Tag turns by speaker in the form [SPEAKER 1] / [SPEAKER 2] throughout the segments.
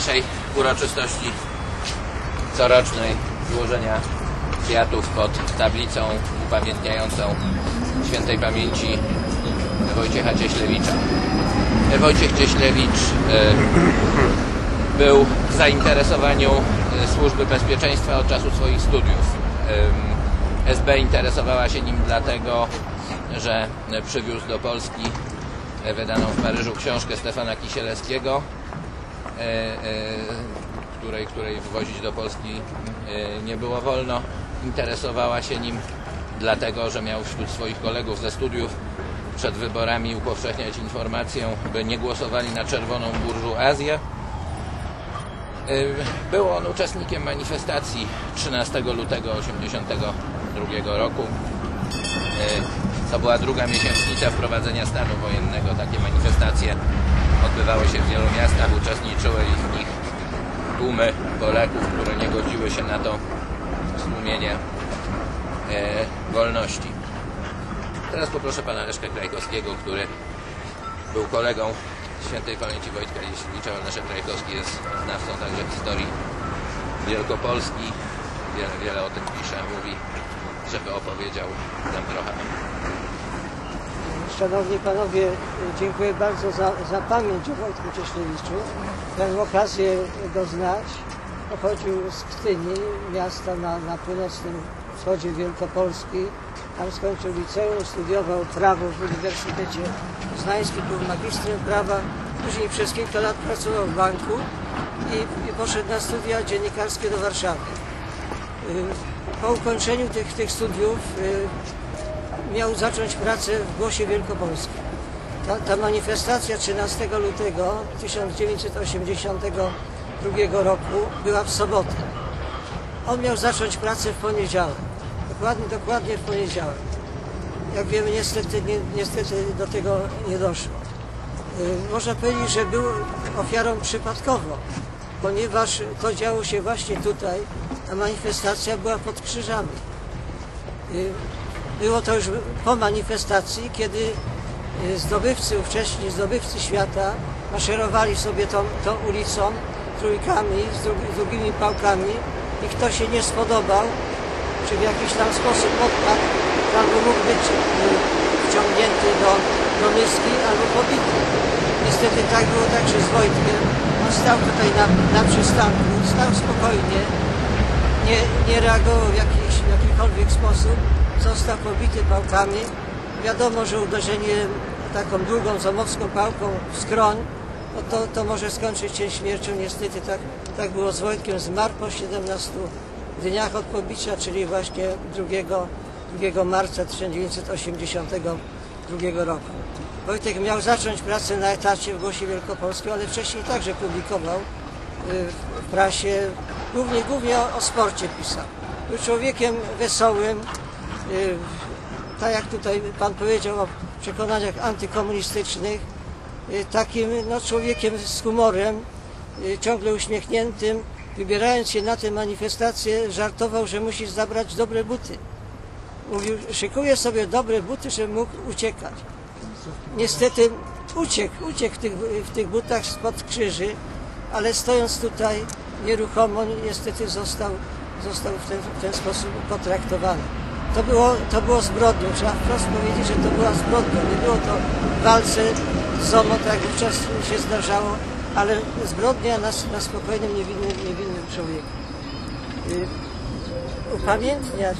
[SPEAKER 1] naszej uroczystości corocznej złożenia kwiatów pod tablicą upamiętniającą świętej pamięci Wojciecha Cieślewicza. Wojciech Cieślewicz e, był w zainteresowaniu e, Służby Bezpieczeństwa od czasu swoich studiów. Em, SB interesowała się nim dlatego, że przywiózł do Polski e, wydaną w Paryżu książkę Stefana Kisielewskiego, e, e, której, której wwozić do Polski e, nie było wolno. Interesowała się nim dlatego, że miał wśród swoich kolegów ze studiów przed wyborami upowszechniać informację, by nie głosowali na czerwoną burżuazję. Był on uczestnikiem manifestacji 13 lutego 1982 roku. To była druga miesięcznica wprowadzenia stanu wojennego. Takie manifestacje odbywały się w wielu miastach, uczestniczyły w nich tłumy Polaków, które nie godziły się na to stłumienie e, wolności. Teraz poproszę pana Leszka Krajkowskiego, który był kolegą świętej pamięci Wojtka Jeśliwicza. Leszek Krajkowski jest znawcą także historii Wielkopolski. Wiele, wiele o tym pisze, mówi, żeby opowiedział nam trochę.
[SPEAKER 2] Szanowni Panowie, dziękuję bardzo za, za pamięć o Wojtku Cieślewiczu. Miałem okazję go znać. Pochodził z Ktyni, miasta na, na północnym wschodzie Wielkopolski. Tam skończył liceum, studiował prawo w Uniwersytecie Poznańskim, był magistrem prawa. Później przez kilka lat pracował w banku i, i poszedł na studia dziennikarskie do Warszawy. Y, Po ukończeniu tych, tych studiów y, miał zacząć pracę w Głosie Wielkopolskim. Ta, ta manifestacja 13 lutego 1982 roku była w sobotę. On miał zacząć pracę w poniedziałek. Dokładnie, dokładnie w poniedziałek. Jak wiemy, niestety, nie, niestety do tego nie doszło. Y, Można powiedzieć, że był ofiarą przypadkowo, ponieważ to działo się właśnie tutaj, a manifestacja była pod krzyżami. Y, Było to już po manifestacji, kiedy y, zdobywcy, ówcześni zdobywcy świata maszerowali sobie tą, tą ulicą trójkami, z, drugi, z długimi pałkami i kto się nie spodobał, czy w jakiś tam sposób odpadł, albo mógł być y, wciągnięty do, do myski, albo pobity. Niestety tak było także z Wojtkiem. On stał tutaj na, na przystanku, stał spokojnie, nie, nie reagował w jakiś, w jakikolwiek sposób, został pobity pałkami. Wiadomo, że uderzenie taką długą, zamowską pałką w skroń, no to, to może skończyć się śmiercią. Niestety tak, tak było z Wojtkiem. Zmarł po 17 dniach od pobicia, czyli właśnie 2, 2 marca 1982 roku. Wojtek miał zacząć pracę na etacie w Głosie Wielkopolskim, ale wcześniej także publikował y, w prasie, głównie, głównie o, o sporcie pisał. Był człowiekiem wesołym, tak jak tutaj Pan powiedział o przekonaniach antykomunistycznych, y, takim no, człowiekiem z humorem, y, ciągle uśmiechniętym, wybierając się na tę manifestację, żartował, że musi zabrać dobre buty. Mówił, szykuję sobie dobre buty, żeby mógł uciekać. Niestety uciekł, uciekł w tych, w tych butach spod krzyży, ale stojąc tutaj nieruchomo, niestety został, został w, ten, w ten sposób potraktowany. To było, to było zbrodnią, trzeba wprost powiedzieć, że to była zbrodnia. Nie było to w walce z ZOMO, tak jak wówczas się zdarzało, ale zbrodnia na, na spokojnym, niewinnym, niewinnym człowieku. Y, upamiętniać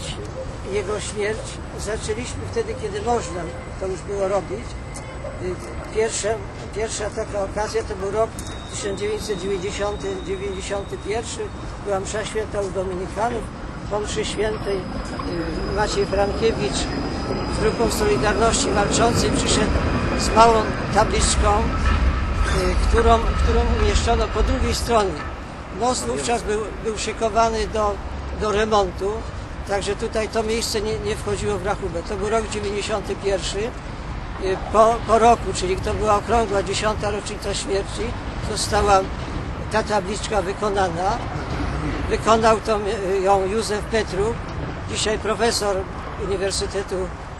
[SPEAKER 2] jego śmierć zaczęliśmy wtedy, kiedy można to już było robić. Y, Pierwsza, pierwsza taka okazja to był rok 1990-91. Była msza święta u Dominikanów. Po mszy świętej y, Maciej Frankiewicz z grupą Solidarności Walczącej przyszedł z małą tabliczką, y, którą, którą umieszczono po drugiej stronie. Most wówczas był, był szykowany do, do remontu, także tutaj to miejsce nie, nie wchodziło w rachubę. To był rok 91. Y, Po, po roku, czyli to była okrągła dziesiąta rocznica śmierci, została ta tabliczka wykonana. Wykonał to, y, ją Józef Petru, dzisiaj profesor Uniwersytetu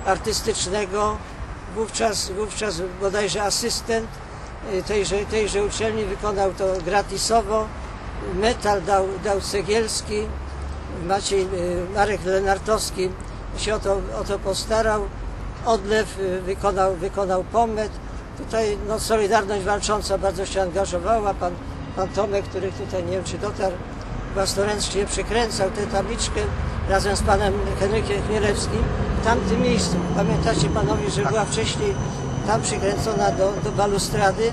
[SPEAKER 2] Artystycznego, wówczas, wówczas bodajże asystent y, tejże, tejże uczelni, wykonał to gratisowo. Metal dał, dał Cegielski, Maciej, y, Marek Lenartowski się o to, o to postarał. Odlew wykonał, wykonał Pomet. Tutaj no, Solidarność Walcząca bardzo się angażowała. Pan, pan Tomek, który tutaj nie wiem czy dotarł, własnoręcznie przekręcał tę tabliczkę razem z panem Henrykiem Chmielewskim w tamtym miejscu. Pamiętacie panowie, że była wcześniej tam przykręcona do, do balustrady,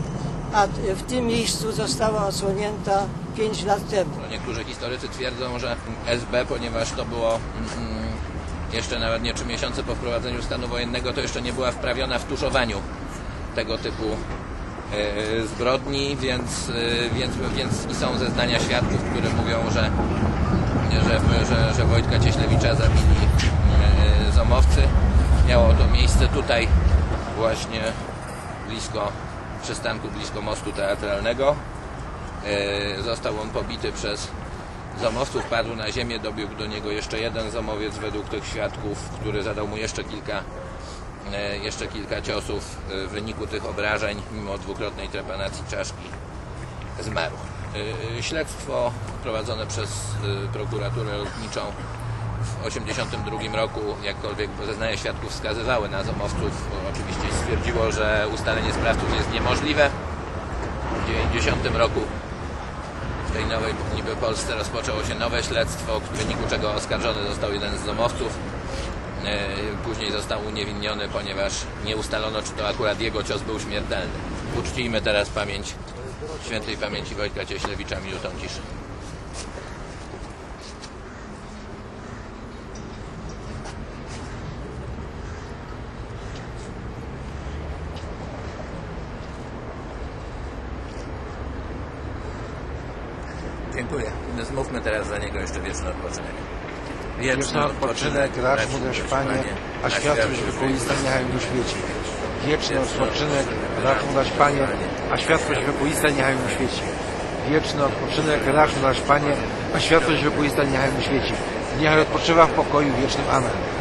[SPEAKER 2] a w tym miejscu została osłonięta 5 lat temu.
[SPEAKER 1] Niektórzy historycy twierdzą, że SB, ponieważ to było mm, jeszcze nawet nie trzy miesiące po wprowadzeniu stanu wojennego, to jeszcze nie była wprawiona w tuszowaniu tego typu zbrodni, więc, e, więc, więc i są zeznania świadków, które mówią, że, że, że, że Wojtka Cieślewicza zabili e, zomowcy. Miało to miejsce tutaj właśnie blisko przystanku, blisko mostu teatralnego. E, Został on pobity przez zomowców, padł na ziemię, dobiegł do niego jeszcze jeden zomowiec według tych świadków, który zadał mu jeszcze kilka, e, jeszcze kilka ciosów. E, W wyniku tych obrażeń, mimo dwukrotnej trepanacji czaszki, zmarł. E, Śledztwo prowadzone przez e, prokuraturę lotniczą w 1982 roku, jakkolwiek zeznania świadków wskazywały na zomowców, oczywiście stwierdziło, że ustalenie sprawców jest niemożliwe. W 90 roku w tej nowej niby Polsce rozpoczęło się nowe śledztwo, w wyniku czego oskarżony został jeden z domowców. E, Później został uniewinniony, ponieważ nie ustalono, czy to akurat jego cios był śmiertelny. Uczcijmy teraz pamięć świętej pamięci Wojtka Cieślewicza minutą ciszy. Dziękuję. Zmówmy teraz za niego jeszcze wieczny odpoczynek.
[SPEAKER 3] Wieczny odpoczynek, racz mu dać Panie, a światłość wykuista niechaj mu świeci. Wieczny odpoczynek, racz mu dać Panie, a światłość wykuista niechaj mu świeci. Wieczny odpoczynek, racz mu dać Panie, a światłość wykuista niechaj mu świeci. Niechaj odpoczywa w pokoju wiecznym. Amen.